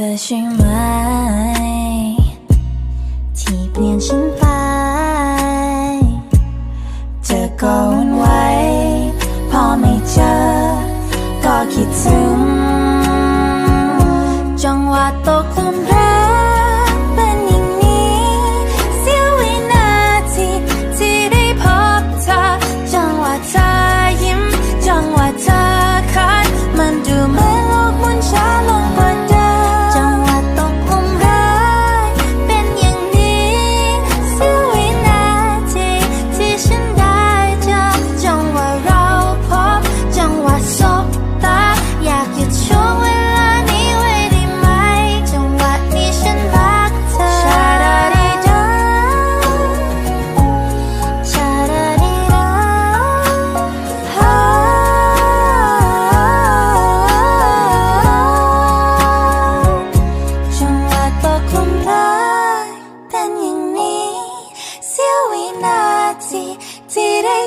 คือเ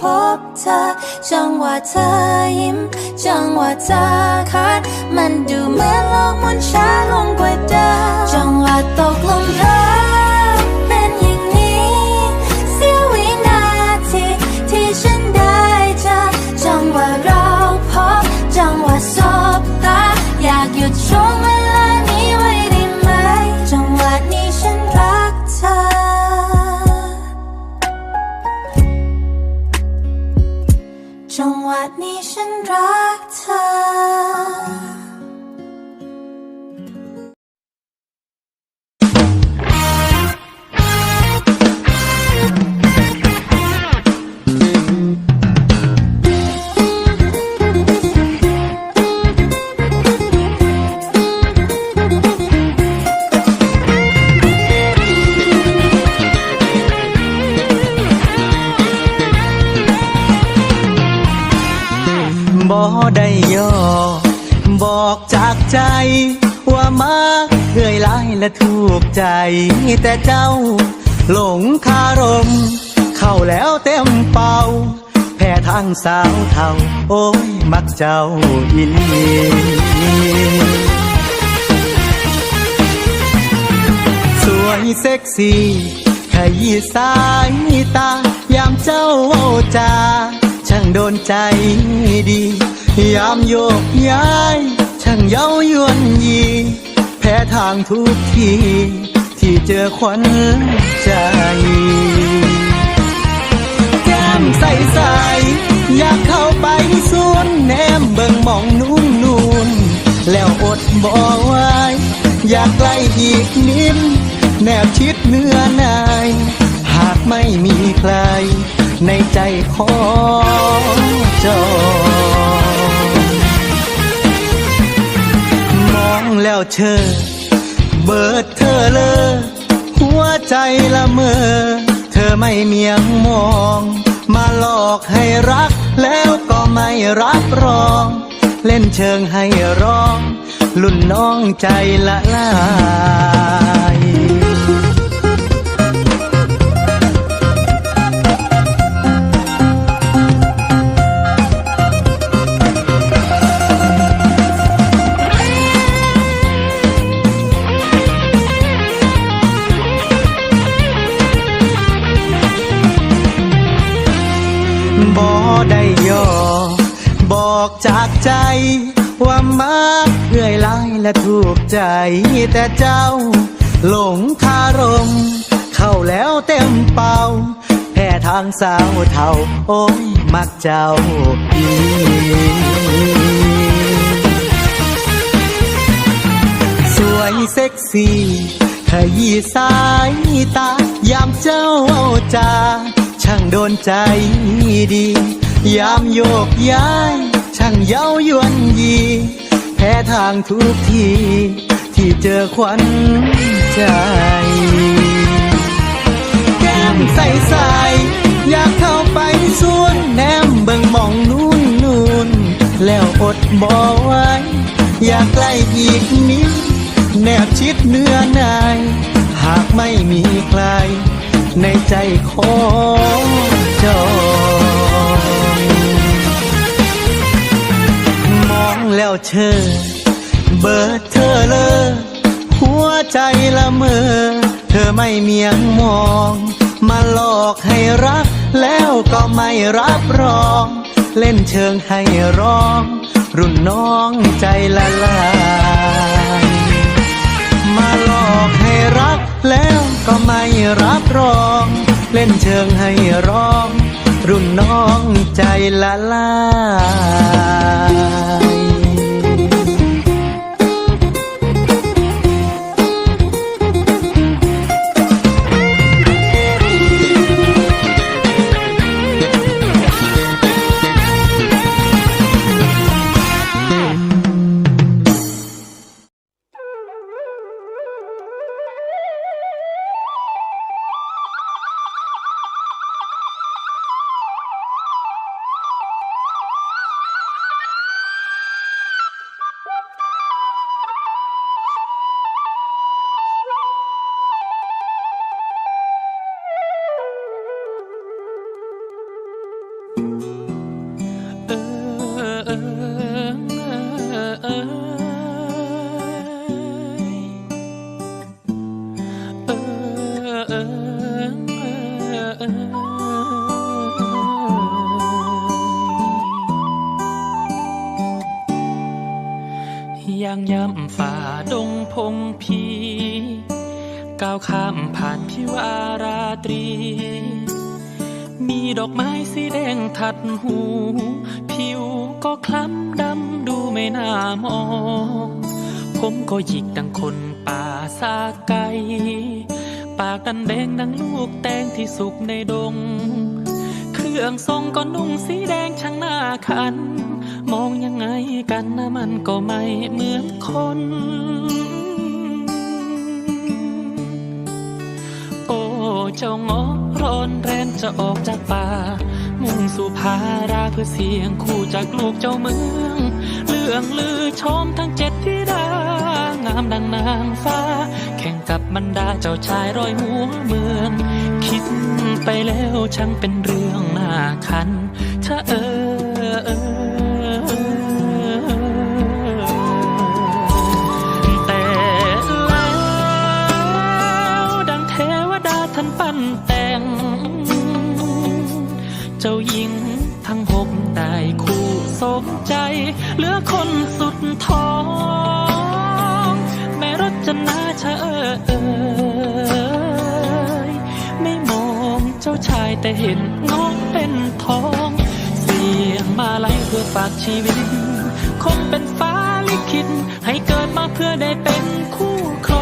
พบเธอ จังหวะเธอยิ้ม จังหวะเธอคัด มันดูเหมือนโลกหมุนช้าลงกว่าเดิมจังหวะตกลงเธอ ใจ ว่ามาเอื่อยหลายและถูกใจ แต่เจ้า หลงคารม เข้าแล้วเต็มเป่า แพ้ทางสาวเท่าโอ้ย มักเจ้าอินสวยเซ็กซี่ขยี้สายตา ยามเจ้าเว้าจาช่างโดนใจดี ยามโยกย้าย ช่างเย้ายวนยี แพ้ทางทุกที ที่เจอควันใจ แก้มใสใสอยากเข้าไปสวนแนมเบิ่งมองนุ่นนูนแล้วอดบ่ไหวอยากใกล้อีกนิดแนบชิดเนื้อนาย หากไม่มีใคร ในใจของเจ้า เธอเบิดเธอเลยหัวใจละเมอ เธอไม่เมียงมอง มาหลอกให้รัก แล้วก็ไม่รับรอง เล่นเชิงให้ร้อง ลุ่นน้องใจละลาย ใจ ว่ามักเอื่อยลายและถูกใจ แต่เจ้า หลงคารม เข้าแล้วเต็มเป่าแพ้ทางสาวเท่า โอ้ย มักเจ้าอีสวยเซ็กซี่ขยี้สายตายามเจ้าเอาจาช่างโดนใจดี ยามโยกย้าย ช่างเย้ายวนยี แพ้ทางทุกที ที่เจอควันใจ แก้มใสใสอยากเข้าไปสวนแนมเบิ่งมองนู่นนู่นแล้วอดบ่ไว้อยากใกล้อีกนิดแนบชิดเนื้อนายหากไม่มีใคร ในใจของเจอ เชอเบิดเธอเลยหัวใจละเมอ เธอไม่เมียงมอง มาหลอกให้รัก แล้วก็ไม่รับรอง เล่นเชิงให้ร้อง รุ่นน้องใจละลายมาหลอกให้รัก แล้วก็ไม่รับรอง เล่นเชิงให้ร้อง รุ่นน้องใจละลาย ย่างย่ำฝ่าดงพงพีก้าวข้ามผ่านพิวาราตรี มีดอกไม้สีแดงทัดหู ผิวก็คล้ำดำดูไม่น่ามอง ผมก็หยิกดังคนป่าซาไก ปากดันแดงดังลูกแตงที่สุกในดง รื่องทรงก็นุ่งสีแดงช่างหน้าคัน มองยังไงกันนะมันก็ไม่เหมือนคน โอ้เจ้างอร้อนแรนจะออกจากป่า มุ่งสู่พาราเพื่อเสียงคู่จากลูกเจ้าเมือง เรื่องลือชมทั้งเจ็ดที่ดางามดังนางฟ้า กับบรรดาเจ้าชายร้อยหัวเมือง คิดไปแล้วช่างเป็นเรื่องน่าคันชะเออเออแต่แล้วดังเทวดาท่านปั้นแต่ง เจ้าหญิงทั้งหกได้คู่สมใจ เหลือคนสุดท้อง แม่รจนาชะ เออเอยไม่มองเจ้าชายแต่เห็นน้องเป็นทอง เสียงมาไลเพื่อฝากชีวิต คงเป็นฟ้าลิขิตให้เกิดมาเพื่อได้เป็นคู่ครอง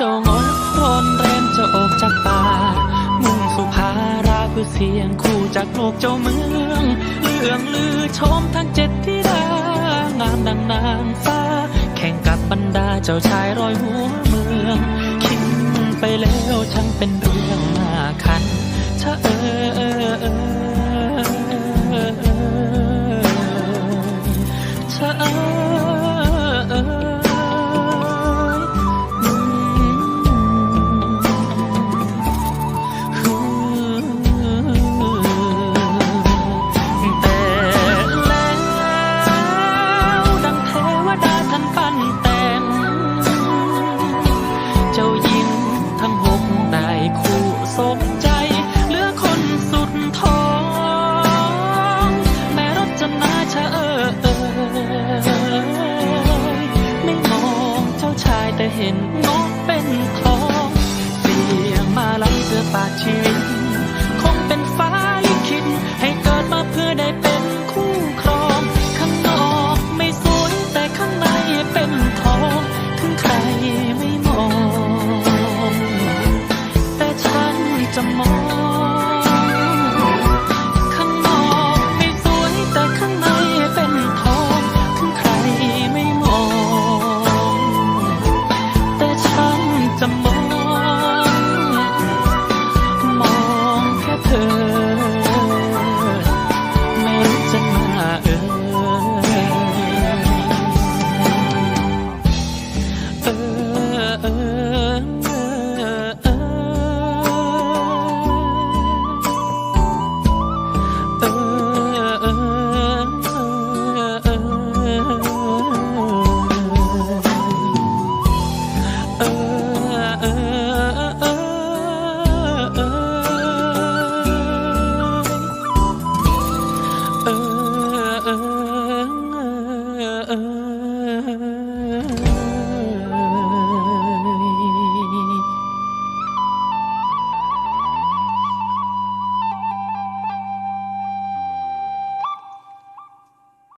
เจ้างอนทนเร้นจะออกจากป่า มุ่งสุภาราพื่อเสียงคู่จากโลกเจ้าเมืองเลื่องลือชมทั้งเจ็ดที่ดางามดังนางฟ้า แข่งกับบรรดาเจ้าชายรอยหัวเมืองคิดไปแล้วช่างเป็นเรื่องมาคันเธอเออเออ สื้อ